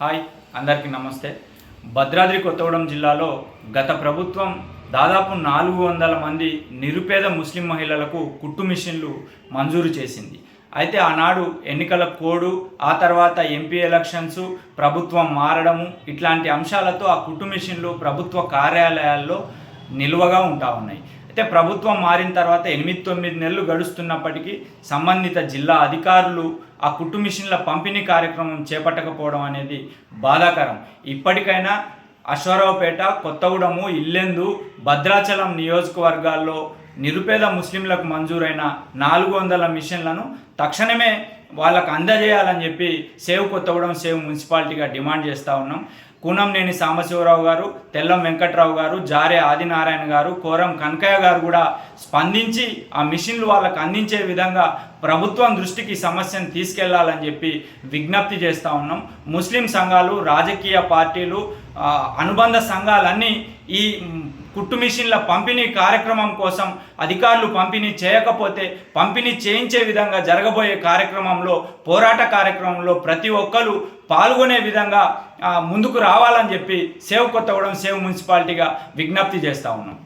Hi అందరికీ నమస్తే. భద్రాద్రి కొత్తగూడెం జిల్లాలో గత ప్రభుత్వం దాదాపు నాలుగు వందల మంది నిరుపేద ముస్లిం మహిళలకు కుట్టు మిషన్లు మంజూరు చేసింది. అయితే ఆనాడు ఎన్నికల కోడు ఆ తర్వాత ఎంపీ ఎలక్షన్స్ ప్రభుత్వం మారడము ఇట్లాంటి అంశాలతో ఆ కుట్టు మిషన్లు ప్రభుత్వ కార్యాలయాల్లో నిల్వగా ఉంటా ఉన్నాయి. అయితే ప్రభుత్వం మారిన తర్వాత ఎనిమిది తొమ్మిది నెలలు గడుస్తున్నప్పటికీ సంబంధిత జిల్లా అధికారులు ఆ కుట్టు మిషన్ల పంపిణీ కార్యక్రమం చేపట్టకపోవడం అనేది బాధాకరం. ఇప్పటికైనా అశ్వరావుపేట కొత్తగూడెము ఇల్లెందు భద్రాచలం నియోజకవర్గాల్లో నిరుపేద ముస్లింలకు మంజూరైన నాలుగు వందల మిషన్లను తక్షణమే వాళ్ళకు అందజేయాలని చెప్పి సేవ్ కొత్తగూడెం సేవ్ మున్సిపాలిటీగా డిమాండ్ చేస్తూ ఉన్నాం. కూనంనేని సాంబశివరావు గారు తెల్లం వెంకట్రావు గారు జారే ఆదినారాయణ గారు కోరం కనకయ్య గారు కూడా స్పందించి ఆ మిషన్లు వాళ్ళకు అందించే విధంగా ప్రభుత్వం దృష్టికి సమస్యను తీసుకెళ్ళాలని చెప్పి విజ్ఞప్తి చేస్తూ ఉన్నాం. ముస్లిం సంఘాలు రాజకీయ పార్టీలు అనుబంధ సంఘాలన్నీ ఈ కుట్టు మిషన్ల పంపిణీ కార్యక్రమం కోసం అధికారులు పంపిణీ చేయకపోతే పంపిణీ చేయించే విధంగా జరగబోయే కార్యక్రమం కార్యక్రమంలో పోరాట కార్యక్రమంలో ప్రతి ఒక్కరు పాల్గొనే విధంగా ముందుకు రావాలని చెప్పి సేవ్ కొత్తగూడెం సేవ్ మున్సిపాలిటీగా విజ్ఞప్తి చేస్తూ ఉన్నాం.